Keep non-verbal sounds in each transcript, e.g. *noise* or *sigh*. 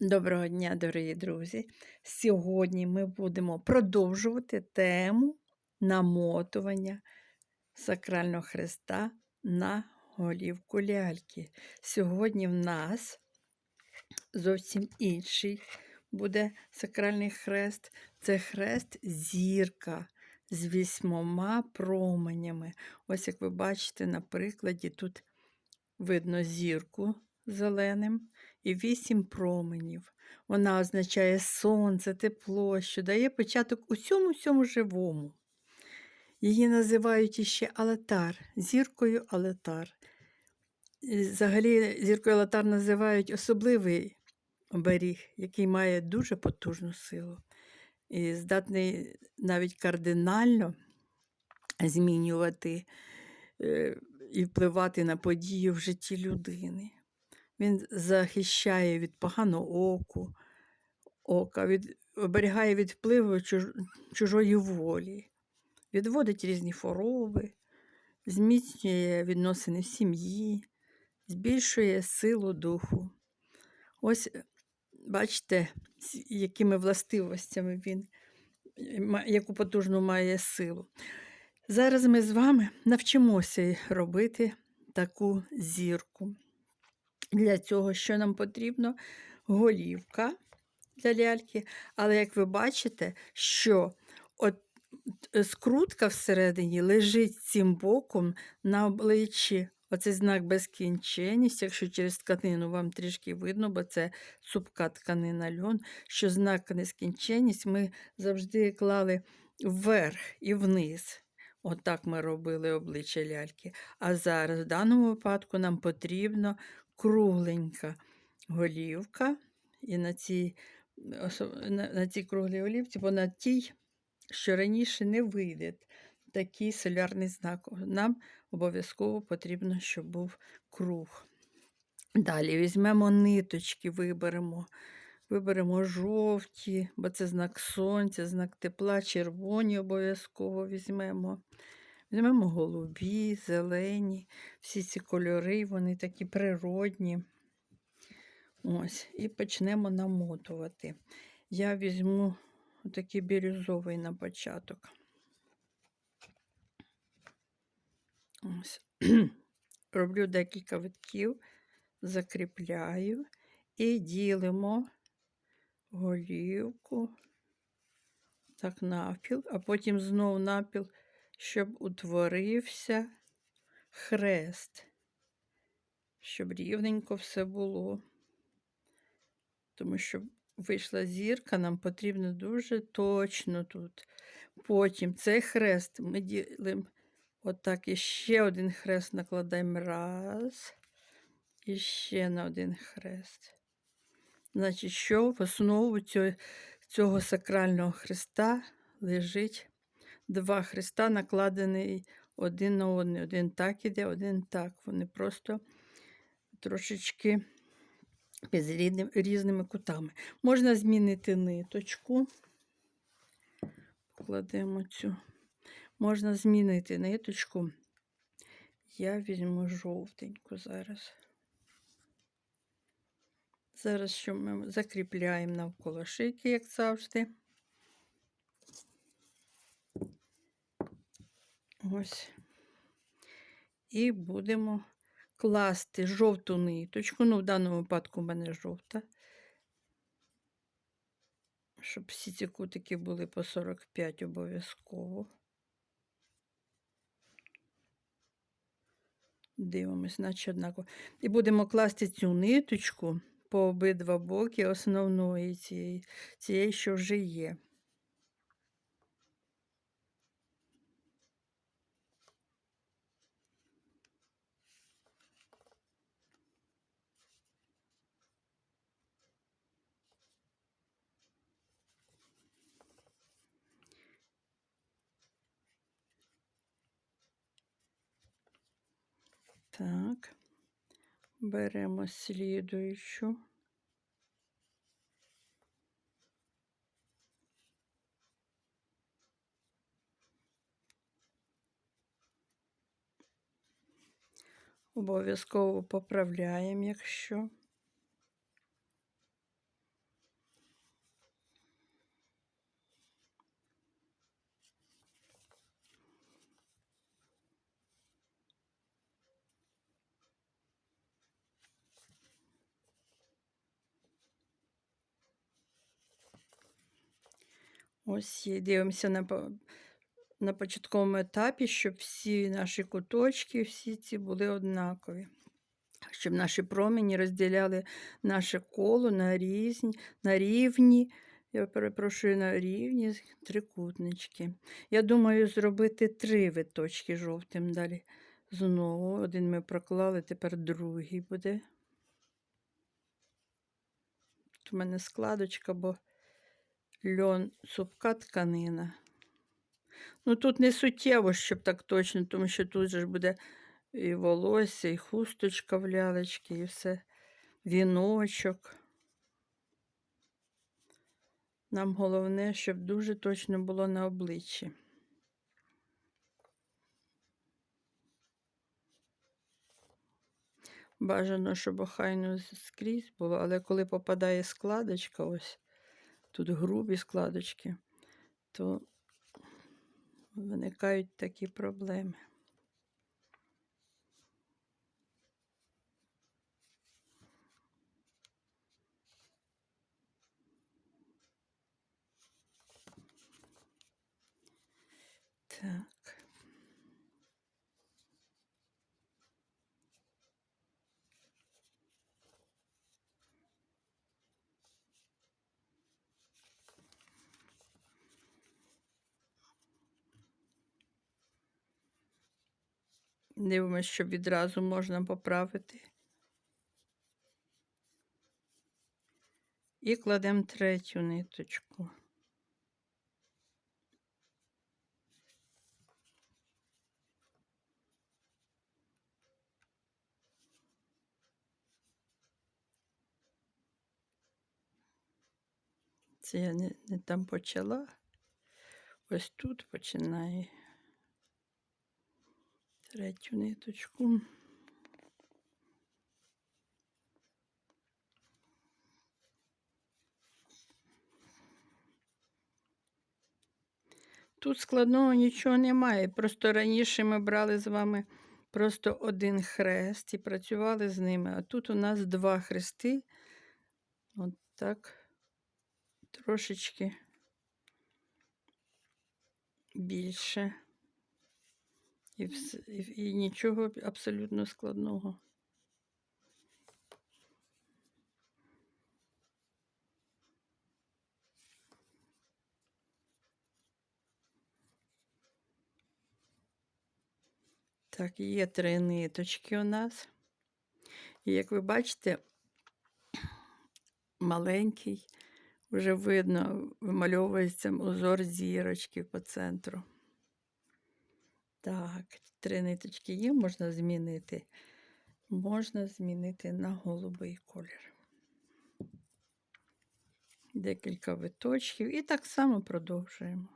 Доброго дня, дорогі друзі! Сьогодні ми будемо продовжувати тему намотування сакрального хреста на голівку ляльки. Сьогодні в нас зовсім інший буде сакральний хрест. Це хрест зірка з вісьмома променями. Ось як ви бачите на прикладі, тут видно зірку зеленим і вісім променів. Вона означає сонце, тепло, що дає початок усьому всьому живому. Її називають іще алатар, зіркою алатар. І Взагалі, зіркою алатар називають особливий оберіг, який має дуже потужну силу і здатний навіть кардинально змінювати е, і впливати на події в житті людини. Він захищає від поганого оку, ока, від, оберігає від впливу чуж, чужої волі, відводить різні хвороби, зміцнює відносини в сім'ї, збільшує силу духу. Ось бачите, з якими властивостями він, яку потужну має силу. Зараз ми з вами навчимося робити таку зірку. Для цього, що нам потрібно? Голівка для ляльки. Але як ви бачите, що от е, скрутка всередині лежить цим боком на обличчі. Оцей знак безкінченність, якщо через тканину вам трішки видно, бо це цупка тканина льон, що знак нескінченність ми завжди клали вверх і вниз. Отак ми робили обличчя ляльки. А зараз в даному випадку нам потрібно кругленька голівка. І на цій, на, на цій круглій голівці, бо на тій, що раніше не вийде такий солярний знак. Нам обов'язково потрібно, щоб був круг. Далі візьмемо ниточки, виберемо. Виберемо жовті, бо це знак сонця, знак тепла, червоні обов'язково візьмемо. Візьмемо голубі, зелені, всі ці кольори, вони такі природні. Ось, і почнемо намотувати. Я візьму такий бірюзовий на початок. Ось. *clears throat* Роблю декілька витків, закріпляю і ділимо голівку так навпіл, а потім знову напіл, щоб утворився хрест, щоб рівненько все було. Тому що вийшла зірка, нам потрібно дуже точно тут. Потім цей хрест ми ділимо отак і ще один хрест накладаємо раз. І ще на один хрест. Значить, що в основу цього, цього сакрального хреста лежить два хреста, накладені один на один. Один так іде, один так. Вони просто трошечки під різними кутами. Можна змінити ниточку. Покладемо цю. Можна змінити ниточку. Я візьму жовтеньку зараз. Зараз що ми закріпляємо навколо шийки, як завжди. Ось. І будемо класти жовту ниточку. Ну, в даному випадку в мене жовта. Щоб всі ці кутики були по 45 обов'язково. Дивимось, наче однаково. І будемо класти цю ниточку по обидва боки основної цієї, цієї, що вже є. Так, беремо слідуючу. Обов'язково поправляємо, якщо. Ось і дивимося на, на початковому етапі, щоб всі наші куточки, всі ці були однакові. Щоб наші промені розділяли наше коло на різні, на рівні, я перепрошую, на рівні трикутнички. Я думаю, зробити три виточки жовтим далі. Знову один ми проклали, тепер другий буде. Тут у мене складочка, бо льон супка тканина. Ну тут не суттєво, щоб так точно, тому що тут же ж буде і волосся, і хусточка в лялечки, і все, віночок. Нам головне, щоб дуже точно було на обличчі. Бажано, щоб охайно скрізь було, але коли попадає складочка, ось тут грубі складочки, то виникають такі проблеми. Так. Дивимось, щоб відразу можна поправити. І кладемо третю ниточку. Це я не, не там почала. Ось тут починаю третю ниточку. Тут складного нічого немає. Просто раніше ми брали з вами просто один хрест і працювали з ними. А тут у нас два хрести. От так трошечки більше. І, вс- і, нічого абсолютно складного. Так, є три ниточки у нас. І як ви бачите, маленький, вже видно, вимальовується узор зірочки по центру. Так, три ниточки є, можна змінити. Можна змінити на голубий колір. Декілька виточків і так само продовжуємо.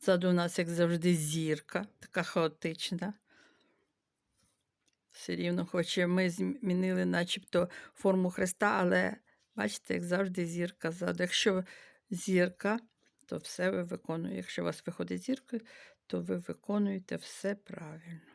Ззаду у нас, як завжди, зірка, така хаотична. Все рівно, хоч ми змінили начебто форму хреста, але бачите, як завжди, зірка ззаду. Якщо зірка, то все ви виконуєте. Якщо у вас виходить зірка, то ви виконуєте все правильно.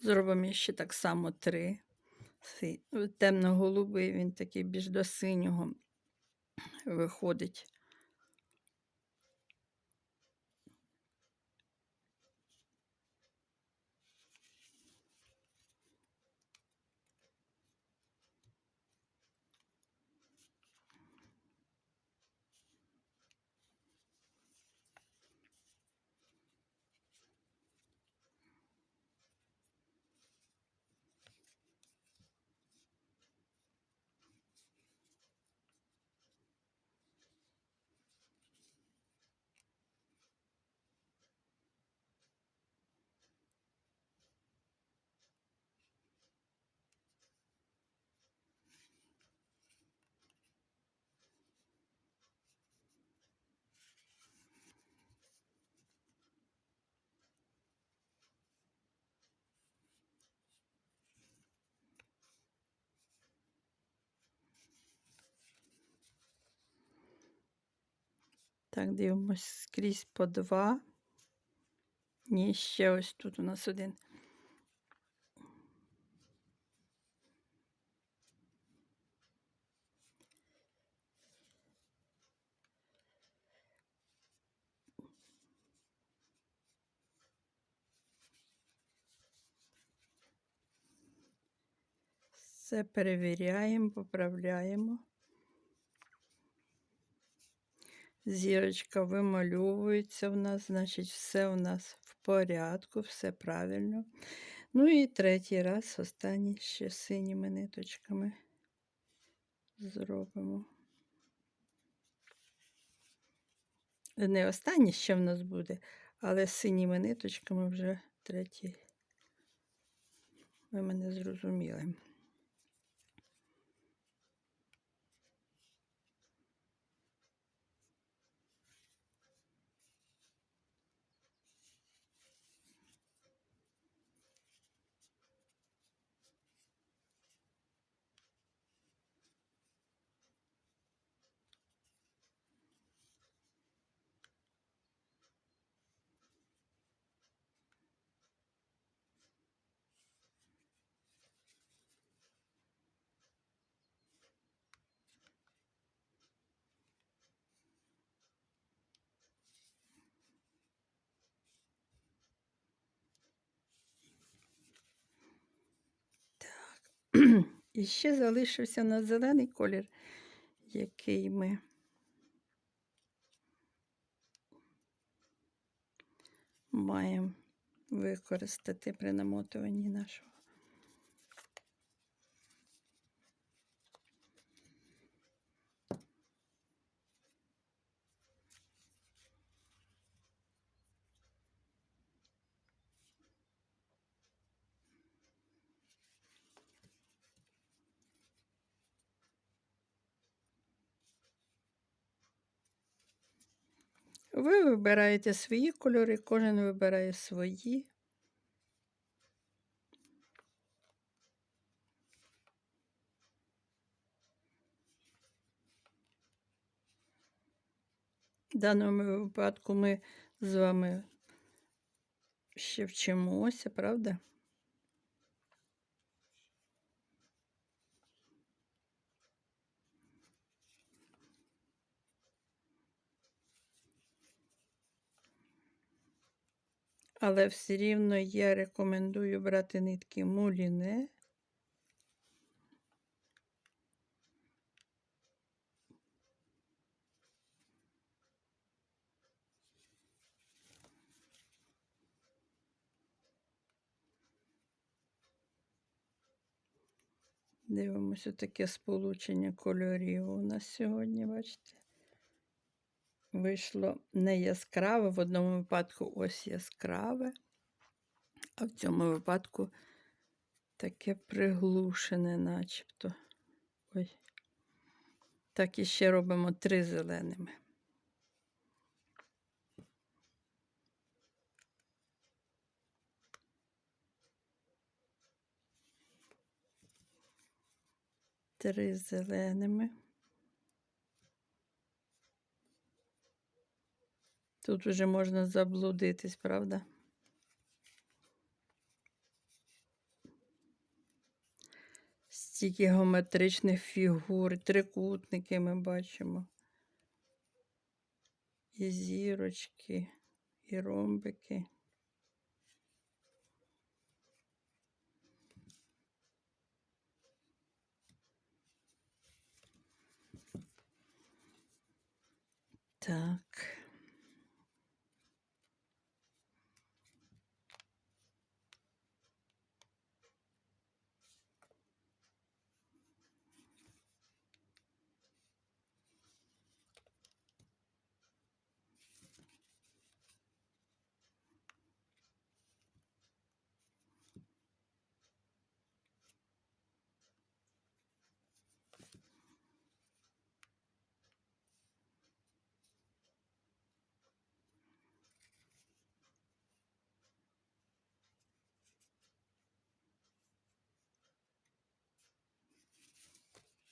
Зробимо ще так само три. Темно-голубий, він такий більш до синього виходить. Так, дивимось скрізь по два. Ні, ще ось тут у нас один. Все перевіряємо, поправляємо. Зірочка вимальовується в нас, значить, все у нас в порядку, все правильно. Ну і третій раз, останній ще синіми ниточками зробимо. Не останній ще в нас буде, але з синіми ниточками вже третій. Ви мене зрозуміли. І ще залишився на зелений колір, який ми маємо використати при намотуванні нашого. Ви вибираєте свої кольори, кожен вибирає свої. В даному випадку ми з вами ще вчимося, правда? Але все рівно я рекомендую брати нитки муліне. Дивимося таке сполучення кольорів у нас сьогодні, бачите? Вийшло не яскраве, в одному випадку ось яскраве, а в цьому випадку таке приглушене, начебто. Ой. Так і ще робимо три зеленими. Три зеленими. Тут уже можна заблудитись, правда? Стільки геометричних фігур, трикутники ми бачимо. І зірочки, і ромбики. Так.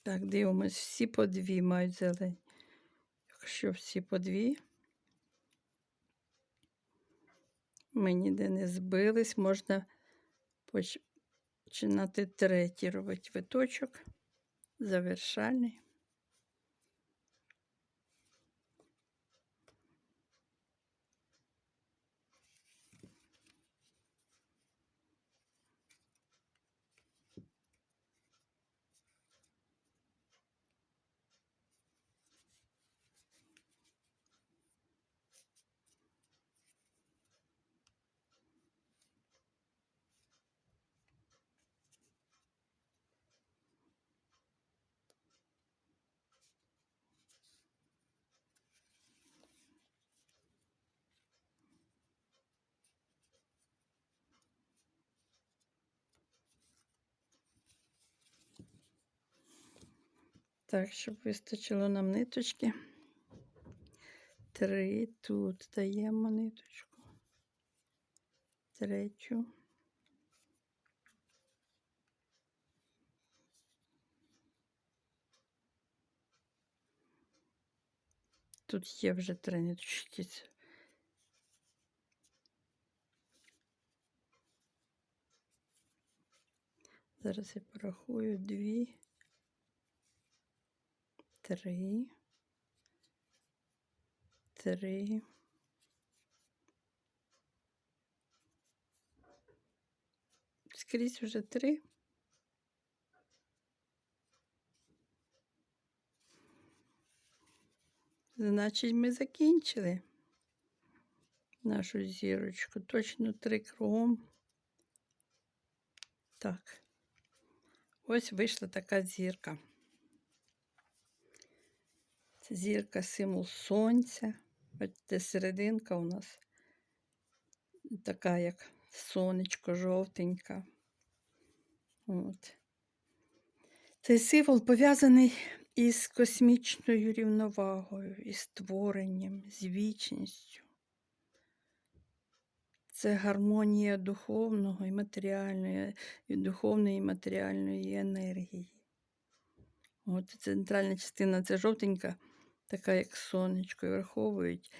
Так, дивимось, всі по дві мають зелені. Якщо всі по дві, ми ніде не збились, можна починати третій робити виточок, завершальний. Так, щоб вистачило нам ниточки. Три тут даємо ниточку. Третю. Тут є вже три ниточки. Зараз я порахую дві, три, три. Скрізь вже три. Значить, ми закінчили нашу зірочку. Точно три кругом. Так. Ось вийшла така зірка. Зірка символ сонця. Бачите, серединка у нас така, як сонечко, жовтенька. От. Цей символ пов'язаний із космічною рівновагою, із створенням, з вічністю. Це гармонія духовного і матеріальної, і духовної і матеріальної енергії. От центральна частина це жовтенька, така як сонечко, і враховують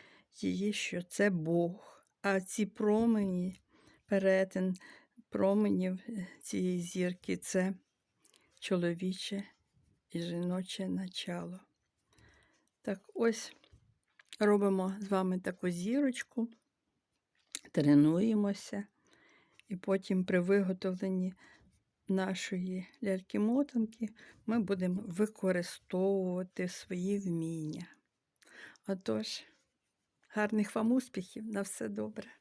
її, що це Бог. А ці промені, перетин променів е, цієї зірки це чоловіче і жіноче начало. Так, ось робимо з вами таку зірочку, тренуємося, і потім при виготовленні нашої ляльки-мотанки ми будемо використовувати свої вміння. Отож, гарних вам успіхів, на все добре!